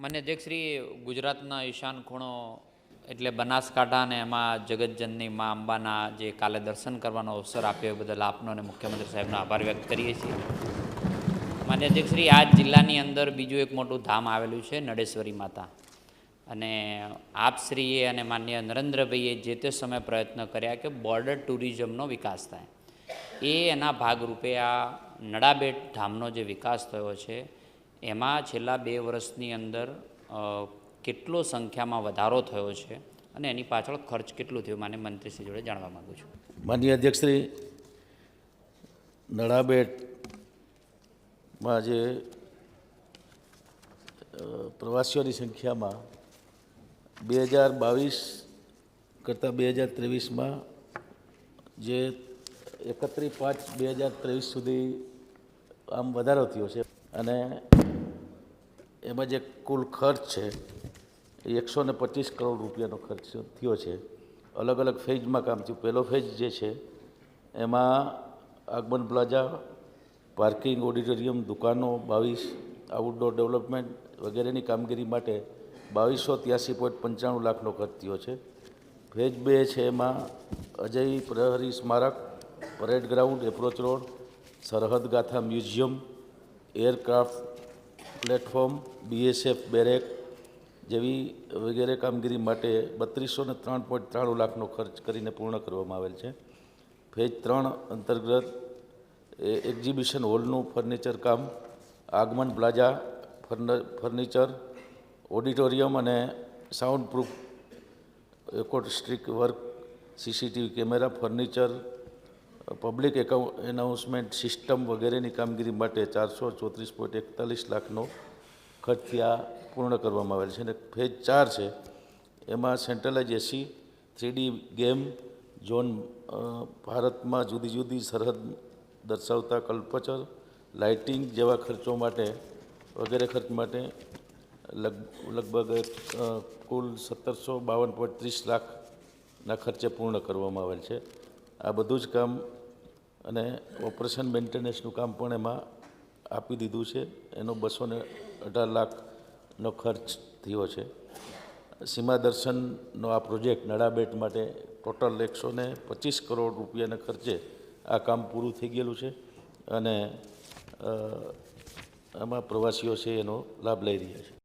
માન્ય અધ્યક્ષશ્રી ગુજરાતના ઈશાન ખૂણો એટલે બનાસકાંઠા અને એમાં જગતજનની મા અંબાના જે કાલે દર્શન કરવાનો અવસર આપ્યો એ બદલ આપનો અને મુખ્યમંત્રી સાહેબનો આભાર વ્યક્ત કરીએ છીએ. માન્ય અધ્યક્ષશ્રી આ જિલ્લાની અંદર બીજું એક મોટું ધામ આવેલું છે નડેશ્વરી માતા. અને આપશ્રીએ અને માન્ય નરેન્દ્રભાઈએ જે તે સમયે પ્રયત્ન કર્યા કે બોર્ડર ટુરિઝમનો વિકાસ થાય. એ એના ભાગરૂપે આ નડાબેટ ધામનો જે વિકાસ થયો છે એમાં છેલ્લા બે વર્ષની અંદર કેટલો સંખ્યામાં વધારો થયો છે અને એની પાછળ ખર્ચ કેટલો થયો, મને મંત્રીશ્રી જોડે જાણવા માગું છું. માનનીય અધ્યક્ષશ્રી નડાબેટમાં જે પ્રવાસીઓની સંખ્યામાં બે હજાર બાવીસ કરતાં બે હજાર ત્રેવીસમાં જે એકત્રીસ પાંચ બે હજાર ત્રેવીસ સુધી આમ વધારો થયો છે. અને એમાં જે કુલ ખર્ચ છે, એ એકસો ને પચીસ કરોડ રૂપિયાનો ખર્ચ થયો છે. અલગ અલગ ફેઝમાં કામ થયું. પહેલો ફેઝ જે છે, એમાં આગમન પ્લાઝા, પાર્કિંગ ઓડિટોરિયમ, દુકાનો બાવીસ આઉટડોર ડેવલપમેન્ટ વગેરેની કામગીરી માટે બાવીસો ત્યાસી પોઈન્ટ પંચાણું લાખનો ખર્ચ થયો છે. ફેઝ બે છે એમાં અજય પ્રહરી સ્મારક, parade ground, approach road, Sarhad Gatha museum aircraft platform, BSF barrack જેવી વગેરે કામગીરી માટે બત્રીસો ને ત્રણ પોઈન્ટ ત્રાણું લાખનો ખર્ચ કરીને પૂર્ણ કરવામાં આવેલ છે. ફેજ ત્રણ અંતર્ગત એક્ઝિબિશન હોલનું ફર્નિચર કામ, આગમન પ્લાઝા, ફર્ન- ફર્નિચર, ઓડિટોરિયમ અને sound proof acoustic work, CCTV camera, furniture public એકાઉ announcement system વગેરેની કામગીરી માટે ચારસો ચોત્રીસ પોઈન્ટ એકતાલીસ લાખનો ખર્ચ આ પૂર્ણ કરવામાં આવેલ છે. અને ફેજ ચાર છે, એમાં centralize AC three D game zone ભારતમાં જુદી જુદી સરહદ દર્શાવતા કલ્પચર લાઇટિંગ જેવા ખર્ચો માટે, વગેરે ખર્ચ માટે લગ, લગભગ કુલ સત્તરસો બાવન પોઈન્ટ ત્રીસ લાખના ખર્ચે પૂર્ણ કરવામાં આવેલ છે. આ બધું જ કામ અને ઓપરેશન મેન્ટેનન્સનું કામ પણ એમાં આપી દીધું છે. એનો બસો ને અઢાર લાખનો ખર્ચ થયો છે. સીમા દર્શનનો આ પ્રોજેક્ટ નડાબેટ માટે ટોટલ એકસો ને પચીસ કરોડ રૂપિયાના ખર્ચે આ કામ પૂરું થઈ ગયેલું છે અને આમાં પ્રવાસીઓ છે એનો લાભ લઈ રહ્યા છે.